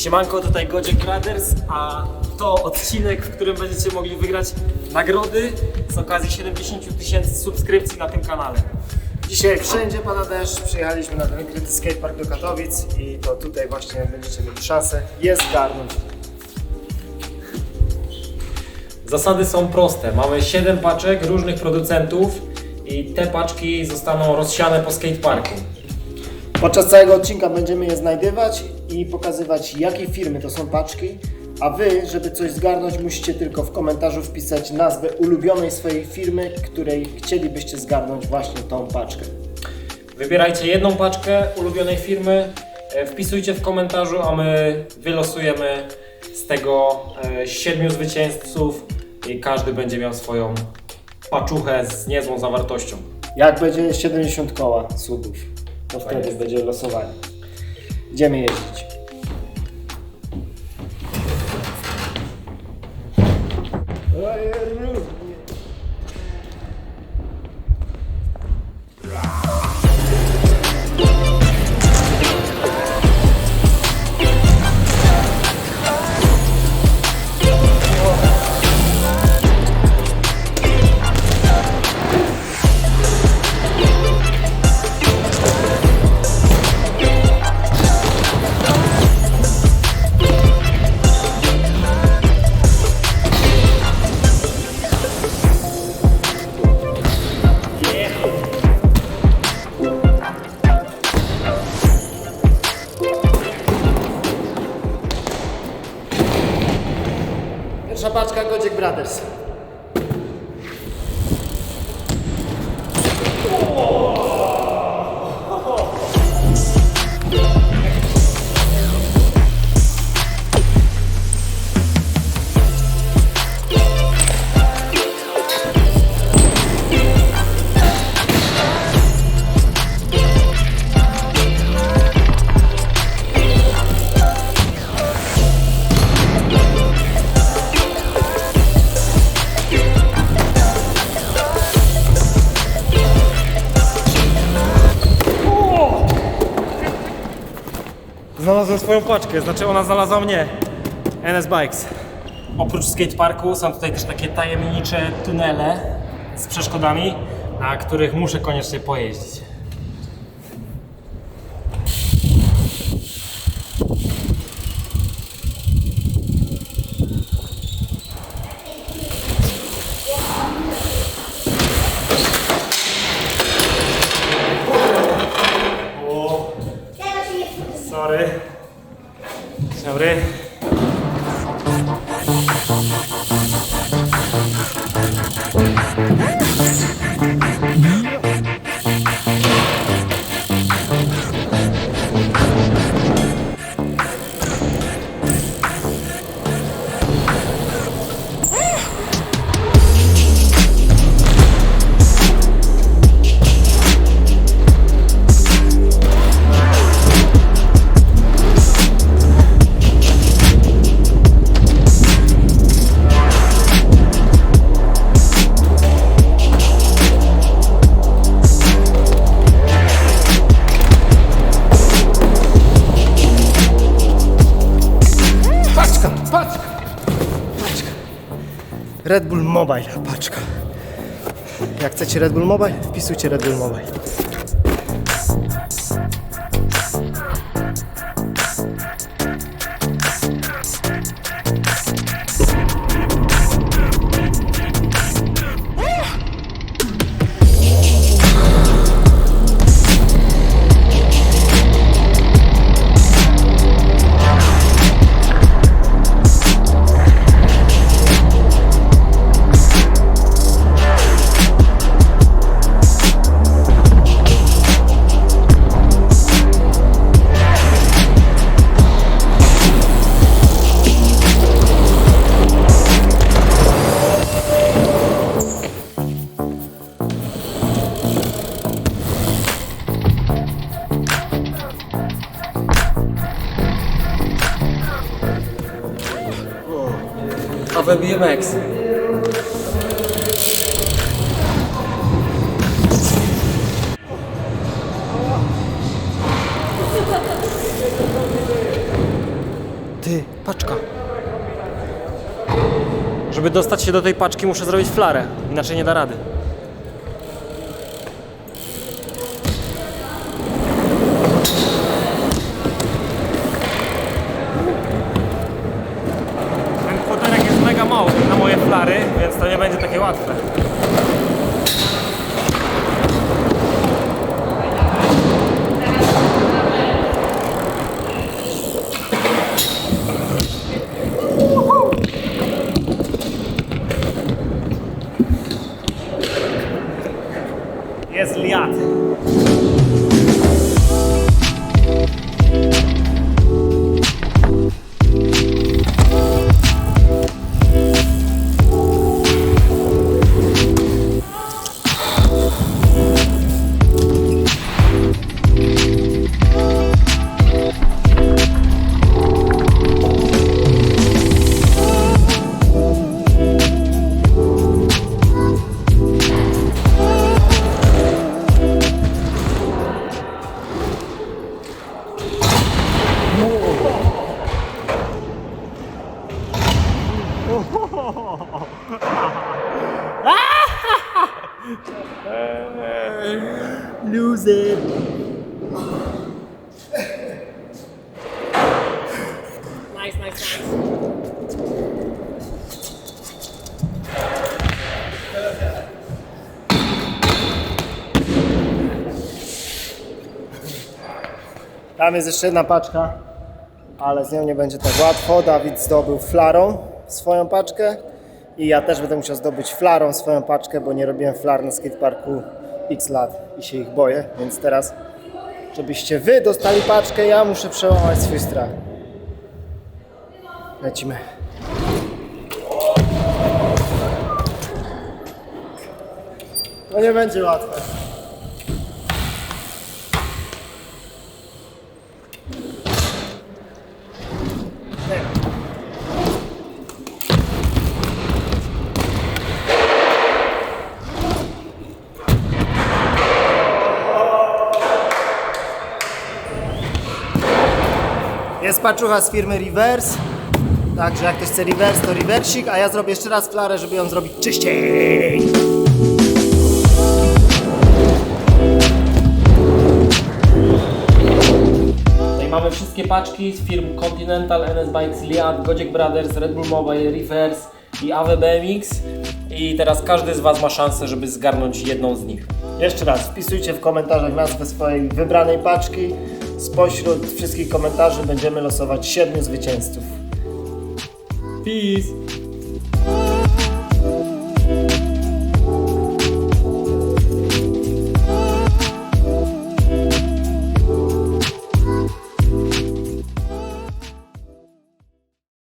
Siemanko, tutaj Godziek Brothers, a to odcinek, w którym będziecie mogli wygrać nagrody z okazji 70 000 tysięcy subskrypcji na tym kanale. Dzisiaj wszędzie pada deszcz, przyjechaliśmy na ten wykryty skatepark do Katowic i to tutaj właśnie będziecie mieli szansę je zgarnąć. Zasady są proste. Mamy 7 paczek różnych producentów i te paczki zostaną rozsiane po skateparku. Podczas całego odcinka będziemy je znajdywać i pokazywać jakiej firmy to są paczki, a wy, żeby coś zgarnąć, musicie tylko w komentarzu wpisać nazwę ulubionej swojej firmy, której chcielibyście zgarnąć właśnie tą paczkę. Wybierajcie jedną paczkę ulubionej firmy, e, wpisujcie w komentarzu, a my wylosujemy z tego e, siedmiu zwycięzców i każdy będzie miał swoją paczuchę z niezłą zawartością. Jak będzie 70 koła subów, to wtedy będzie losowanie. Idziemy jeździć. Pierwsza paczka Godziek Brothers. Znalazłem swoją paczkę, znaczy ona znalazła mnie. NS Bikes. Oprócz skateparku są tutaj też takie tajemnicze tunele z przeszkodami, na których muszę koniecznie pojeździć. Andrés. Red Bull Mobile, paczka. Jak chcecie Red Bull Mobile, wpisujcie Red Bull Mobile. AW BMX. Ty, paczka. Żeby dostać się do tej paczki muszę zrobić flarę, inaczej nie da rady. Nie będzie takie łatwe. Jest liat. Lose it. Nice, nice, nice. Tam jest jeszcze jedna paczka, ale z nią nie będzie tak łatwo. Dawid zdobył flarą swoją paczkę i ja też będę musiał zdobyć flarą swoją paczkę, bo nie robiłem flar na skateparku x lat i się ich boję, więc teraz, żebyście wy dostali paczkę, ja muszę przełamać swój strach. Lecimy. To nie będzie łatwe. Jest paczucha z firmy Reverse. Także jak ktoś chce reverse, to reversik, a ja zrobię jeszcze raz flarę, żeby ją zrobić czyściej. Tutaj mamy wszystkie paczki z firm Continental, NS Bikes, Liat, Gojek Brothers, Red Bull Mobile, Reverse i AW BMX. I teraz każdy z Was ma szansę, żeby zgarnąć jedną z nich. Jeszcze raz, wpisujcie w komentarzach nazwę swojej wybranej paczki. Spośród wszystkich komentarzy będziemy losować siedmiu zwycięzców. Peace!